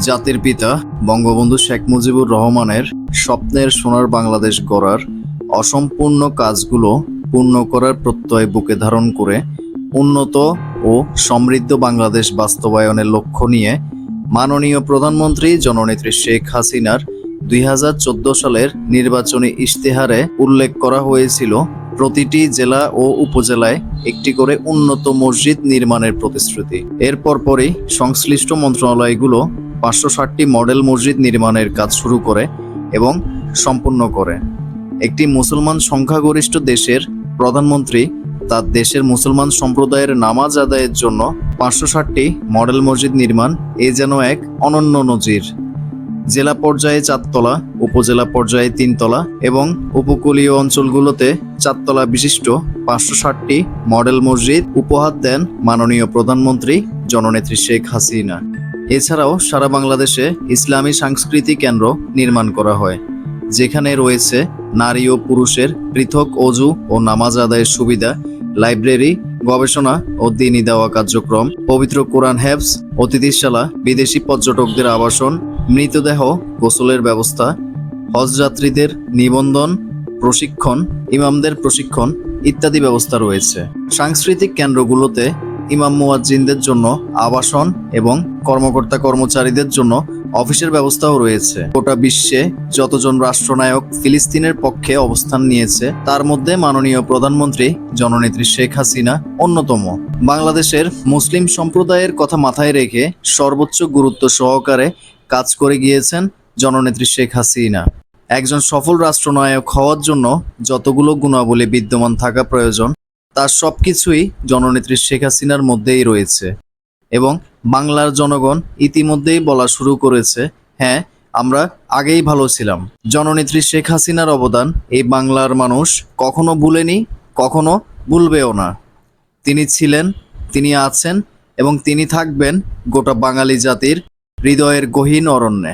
জাতির পিতা বঙ্গবন্ধু শেখ মুজিবুর রহমানের স্বপ্নের সোনার বাংলাদেশ গড়ার অসম্পূর্ণ কাজগুলো পূর্ণ করার প্রত্যয় বুকে ধারণ করে উন্নত ও সমৃদ্ধ বাংলাদেশ বাস্তবায়নের লক্ষ্য নিয়ে মাননীয় প্রধানমন্ত্রী জননেত্রী শেখ হাসিনার দুই হাজার চোদ্দ সালের নির্বাচনী ইশতেহারে উল্লেখ করা হয়েছিল প্রতিটি জেলা ও উপজেলায় একটি করে উন্নত মসজিদ নির্মাণের প্রতিশ্রুতি। এর পরপরই সংশ্লিষ্ট মন্ত্রণালয়গুলো পাঁচশো ষাটটি মডেল মসজিদ নির্মাণের কাজ শুরু করে এবং সম্পূর্ণ করে। একটি মুসলমান সংখ্যাগরিষ্ঠ দেশের প্রধানমন্ত্রী তার দেশের মুসলমান সম্প্রদায়ের নামাজ আদায়ের জন্য পাঁচশো ষাটটি মডেল মসজিদ নির্মাণ এ যেন এক অনন্য নজির। জেলা পর্যায়ে চারতলা, উপজেলা পর্যায়ে তিনতলা এবং উপকূলীয় অঞ্চলগুলোতে চারতলা বিশিষ্ট পাঁচশো ষাটটি মডেল মসজিদ উপহার দেন মাননীয় প্রধানমন্ত্রী জননেত্রী শেখ হাসিনা। এছাড়াও সারা বাংলাদেশে ইসলামী সাংস্কৃতিক কেন্দ্র নির্মাণ করা হয়, যেখানে রয়েছে নারী ও পুরুষের পৃথক অজু ও নামাজ আদায়ের সুবিধা, লাইব্রেরি, গবেষণা ও দিনী দেওয়া কার্যক্রম, পবিত্র কোরআন হ্যাবস, অতিথিশালা, বিদেশি পর্যটকদের আবাসন, মৃতদেহ গোসলের ব্যবস্থা, হজযাত্রীদের নিবন্ধন, প্রশিক্ষণ, ইমামদের প্রশিক্ষণ ইত্যাদি ব্যবস্থা রয়েছে। সাংস্কৃতিক কেন্দ্রগুলোতে ইমাম মুয়াজ্জিনদের জন্য আবাসন এবং কর্মকর্তা কর্মচারীদের জন্য অফিসের ব্যবস্থাও রয়েছে। গোটা বিশ্বে যতজন রাষ্ট্রনায়ক ফিলিস্তিনের পক্ষে অবস্থান নিয়েছে, তার মধ্যে মাননীয় প্রধানমন্ত্রী জননেত্রী শেখ হাসিনা অন্যতম। বাংলাদেশের মুসলিম সম্প্রদায়ের কথা মাথায় রেখে সর্বোচ্চ গুরুত্ব সহকারে কাজ করে গিয়েছেন জননেত্রী শেখ হাসিনা। একজন সফল রাষ্ট্রনায়ক হওয়ার জন্য যতগুলো গুণাবলী বিদ্যমান থাকা প্রয়োজন তার সব কিছুই জননেত্রী শেখ হাসিনার মধ্যেই রয়েছে এবং বাংলার জনগণ ইতিমধ্যেই বলা শুরু করেছে হ্যাঁ আমরা আগেই ভালো ছিলাম। জননেত্রী শেখ হাসিনার অবদান এই বাংলার মানুষ কখনো ভুলেনি, কখনো ভুলবেও না। তিনি ছিলেন, তিনি আছেন এবং তিনি থাকবেন গোটা বাঙালি জাতির হৃদয়ের গহীন অরণ্যে।